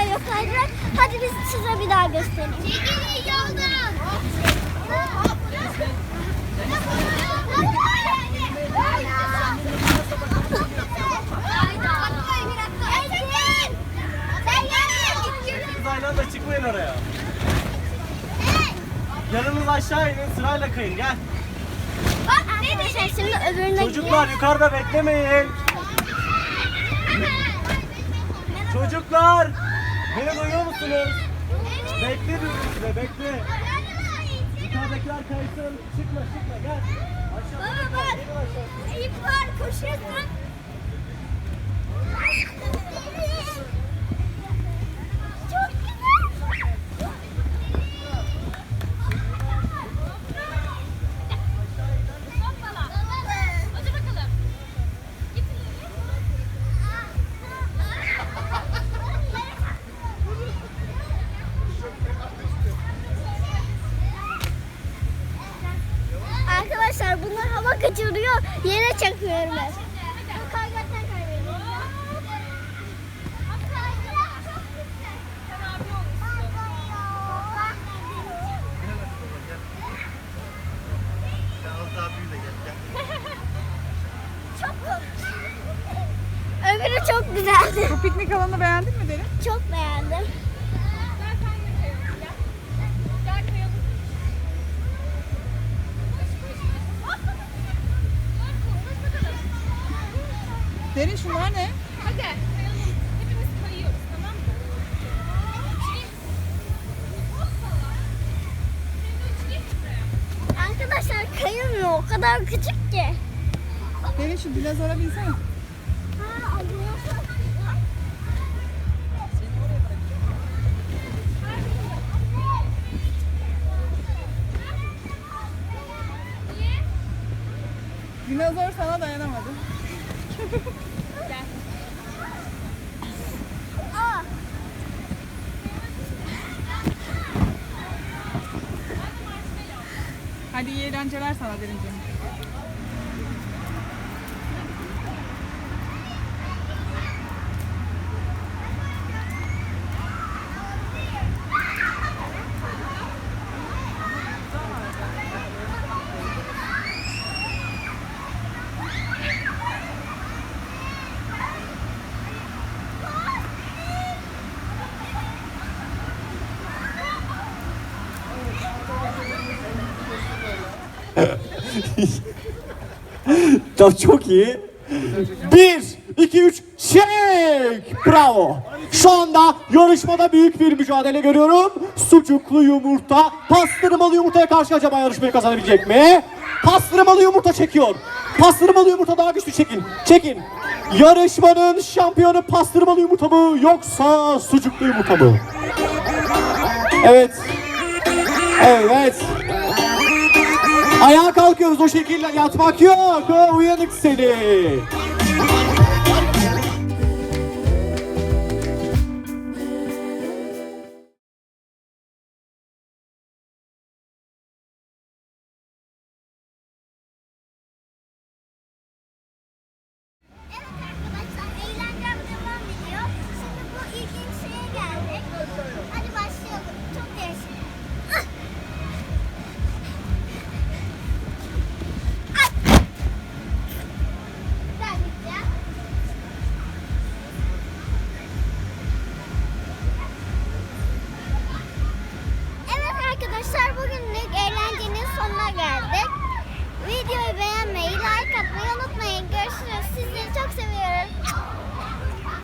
kare kaydırak. Hadi biz size bir daha göstereyim. Çekilin yoldan. Aynı aşağı inin sırayla kayın gel. Bak ne diyeceğim şimdi öbürüne Çocuklar yukarıda beklemeyin. Çocuklar beni duyuyor musunuz? Bekle diyorum size bekle. Yukarıdakiler kaysın. Çıkma çıkma gel. Aşağı Baba bak. İp var koşuyorsun. Hava kaçırıyor. Yere çakıyorum ben. Öbürü çok güzeldi. Bu piknik alanını beğendin mi Derin? Çok beğendim. Derin şunlar ne? Hadi. Hepimiz kayıyoruz tamam mı? Arkadaşlar kayılmıyor. O kadar küçük ki. Derin şu dinozora binsene. Ha. Dinozor sana dayanamadı. Hadi iyi eğlenceler sana Derinciğim. Çok, çok iyi. Bir, iki, üç, çek! Bravo. Şu anda yarışmada büyük bir mücadele görüyorum. Sucuklu yumurta, pastırmalı yumurtaya karşı acaba yarışmayı kazanabilecek mi? Pastırmalı yumurta çekiyor. Pastırmalı yumurta daha güçlü çekin. Çekin. Yarışmanın şampiyonu pastırmalı yumurta mı yoksa sucuklu yumurta mı? Evet. Evet. Ayağa kalkıyoruz o şekilde yatmak yok. Uyanık seni. çok seviyorum.